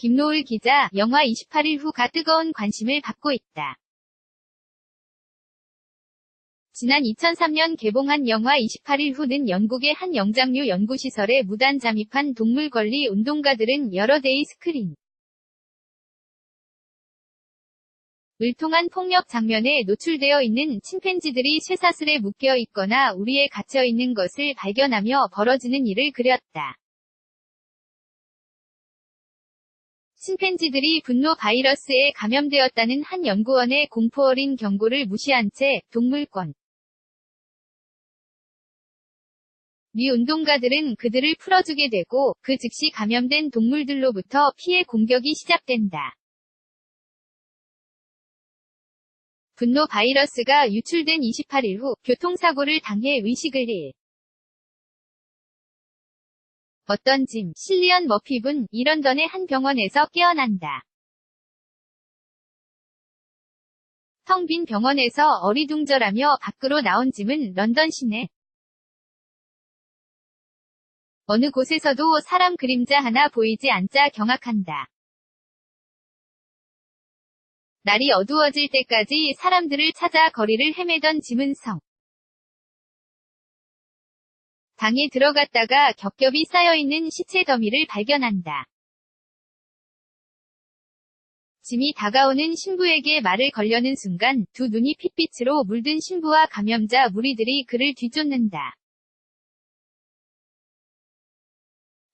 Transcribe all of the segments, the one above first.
김노을 기자, 영화 28일 후가 뜨거운 관심을 받고 있다. 지난 2003년 개봉한 영화 28일 후는 영국의 한 영장류 연구시설에 무단 잠입한 동물 권리 운동가들은 여러 대의 스크린, 을 통한 폭력 장면에 노출되어 있는 침팬지들이 쇠사슬에 묶여 있거나 우리에 갇혀 있는 것을 발견하며 벌어지는 일을 그렸다. 침팬지들이 분노 바이러스에 감염되었다는 한 연구원의 공포 어린 경고를 무시한 채 동물권 미 운동가들은 그들을 풀어주게 되고 그 즉시 감염된 동물들로부터 피해 공격이 시작된다. 분노 바이러스가 유출된 28일 후 교통사고를 당해 의식을 잃. 어떤 짐, 실리언 머피분, 이런던의 한 병원에서 깨어난다. 텅 빈 병원에서 어리둥절하며 밖으로 나온 짐은 런던 시내. 어느 곳에서도 사람 그림자 하나 보이지 않자 경악한다. 날이 어두워질 때까지 사람들을 찾아 거리를 헤매던 짐은 성. 방에 들어갔다가 겹겹이 쌓여있는 시체 더미를 발견한다. 짐이 다가오는 신부에게 말을 걸려는 순간 두 눈이 핏빛으로 물든 신부와 감염자 무리들이 그를 뒤쫓는다.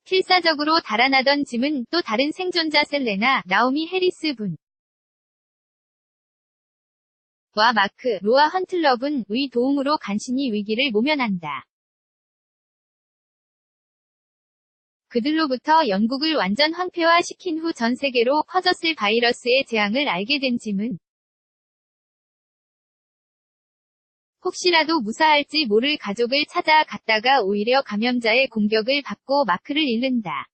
필사적으로 달아나던 짐은 또 다른 생존자 셀레나, 나오미 해리스 분. 와 마크, 로아 헌틀러분, 의 도움으로 간신히 위기를 모면한다. 그들로부터 영국을 완전 황폐화시킨 후 전 세계로 퍼졌을 바이러스의 재앙을 알게 된 짐은 혹시라도 무사할지 모를 가족을 찾아 갔다가 오히려 감염자의 공격을 받고 마크를 잃는다.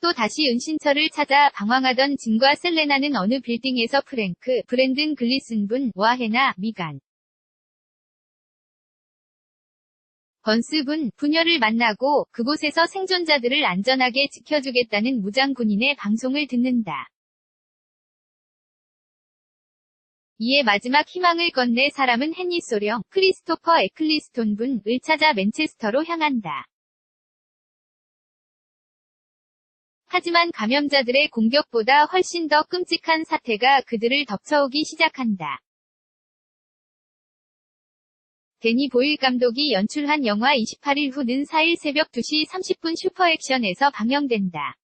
또 다시 은신처를 찾아 방황하던 진과 셀레나는 어느 빌딩에서 프랭크, 브랜든 글리슨 분, 와헤나, 미간, 분, 부녀를 만나고 그곳에서 생존자들을 안전하게 지켜주겠다는 무장 군인의 방송을 듣는다. 이에 마지막 희망을 건네 사람은 헨리 소령, 크리스토퍼 에클리스톤 분을 찾아 맨체스터로 향한다. 하지만 감염자들의 공격보다 훨씬 더 끔찍한 사태가 그들을 덮쳐오기 시작한다. 데니 보일 감독이 연출한 영화 28일 후는 4일 새벽 2시 30분 슈퍼액션에서 방영된다.